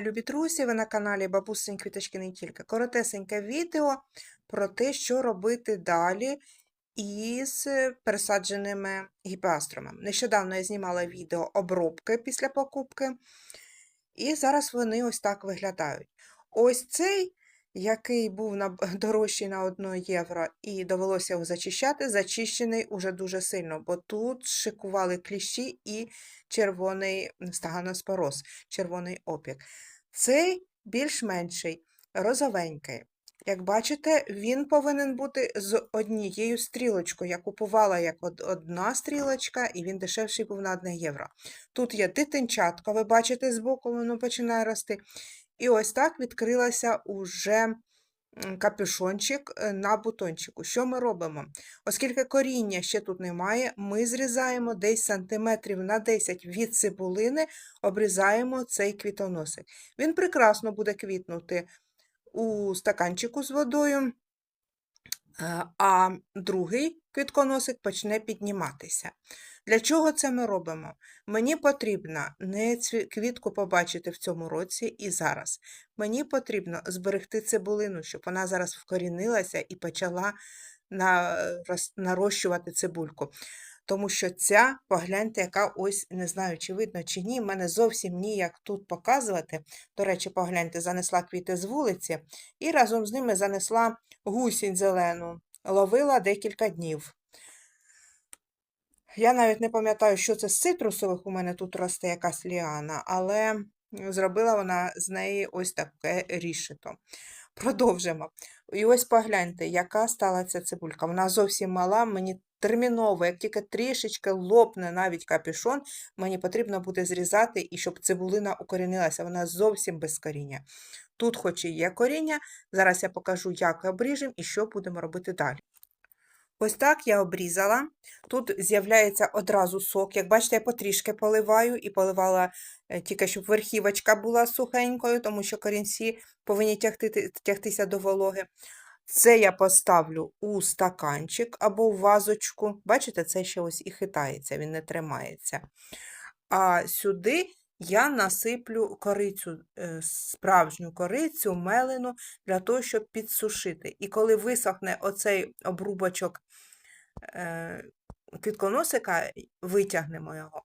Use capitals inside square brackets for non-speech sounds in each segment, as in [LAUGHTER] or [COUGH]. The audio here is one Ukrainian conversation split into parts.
любі друзі! Ви на каналі Бабусині Квіточки не тільки. Коротесеньке відео про те, що робити далі із пересадженими гіпеастромами. Нещодавно я знімала відео обробки після покупки, і зараз вони ось так виглядають. Ось цей, який був [LAUGHS] дорожчий на 1 євро і довелося його зачищати, зачищений уже дуже сильно, бо тут шикували кліщі і червоний стаганоспороз, червоний опік. Цей більш-менший, розовенький. Як бачите, він повинен бути з однією стрілочкою. Я купувала як одна стрілочка, і він дешевший був на 1 євро. Тут є дитинчатка, ви бачите, збоку воно починає рости. І ось так відкрилася уже капюшончик е, на бутончику. Що ми робимо? Оскільки коріння ще тут немає, ми зрізаємо десь сантиметрів на 10 від цибулини, обрізаємо цей квітоносик. Він прекрасно буде квітнути у стаканчику з водою, а другий квітконосик почне підніматися. Для чого це ми робимо? Мені потрібно не квітку побачити в цьому році і зараз. Мені потрібно зберегти цибулину, щоб вона зараз вкорінилася і почала на, нарощувати цибульку. Тому що ця, погляньте, яка ось, не знаю, чи видно, чи ні, мене зовсім ніяк тут показувати. До речі, погляньте, занесла квіти з вулиці і разом з ними занесла гусінь зелену. Ловила декілька днів. Я навіть не пам'ятаю, що це з цитрусових у мене тут росте якась ліана, але зробила вона з неї ось таке рішето. Продовжимо. І ось погляньте, яка стала ця цибулька. Вона зовсім мала, мені терміново, як тільки трішечки лопне навіть капюшон, мені потрібно буде зрізати, і щоб цибулина укорінилася, вона зовсім без коріння. Тут хоч і є коріння, зараз я покажу, як обріжемо і що будемо робити далі. Ось так я обрізала. Тут з'являється одразу сок. Як бачите, я потрішки поливаю і поливала е, тільки, щоб верхівочка була сухенькою, тому що корінці повинні тягти, тягтися до вологи. Це я поставлю у стаканчик або в вазочку. Бачите, це ще ось і хитається, він не тримається. А сюди я насиплю корицю, е, справжню корицю, мелену, для того, щоб підсушити. І коли висохне оцей обрубочок е, квітконосика, витягнемо його.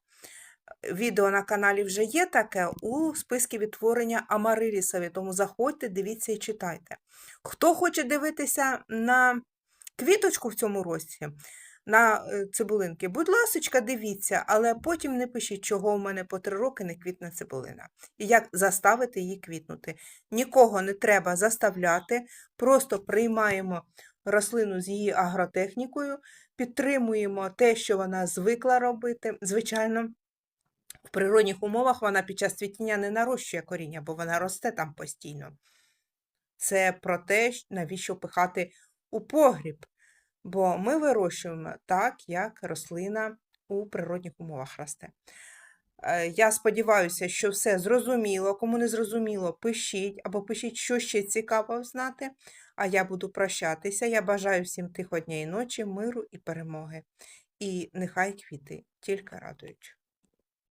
Відео на каналі вже є таке у списку відтворення Амарилісові, тому заходьте, дивіться і читайте. Хто хоче дивитися на квіточку в цьому році, на е, цибулинки, будь ласочка, дивіться, але потім не пишіть, чого у мене по три роки не квітне цибулина. І як заставити її квітнути. Нікого не треба заставляти, просто приймаємо рослину з її агротехнікою, підтримуємо те, що вона звикла робити. Звичайно, в природних умовах вона під час цвітіння не нарощує коріння, бо вона росте там постійно. Це про те, навіщо пихати у погріб. Бо ми вирощуємо так, як рослина у природних умовах росте. Е, Я сподіваюся, що все зрозуміло. Кому не зрозуміло, пишіть або пишіть, що ще цікаво знати. А я буду прощатися. Я бажаю всім тихо дня і ночі, миру і перемоги. І нехай квіти тільки радують.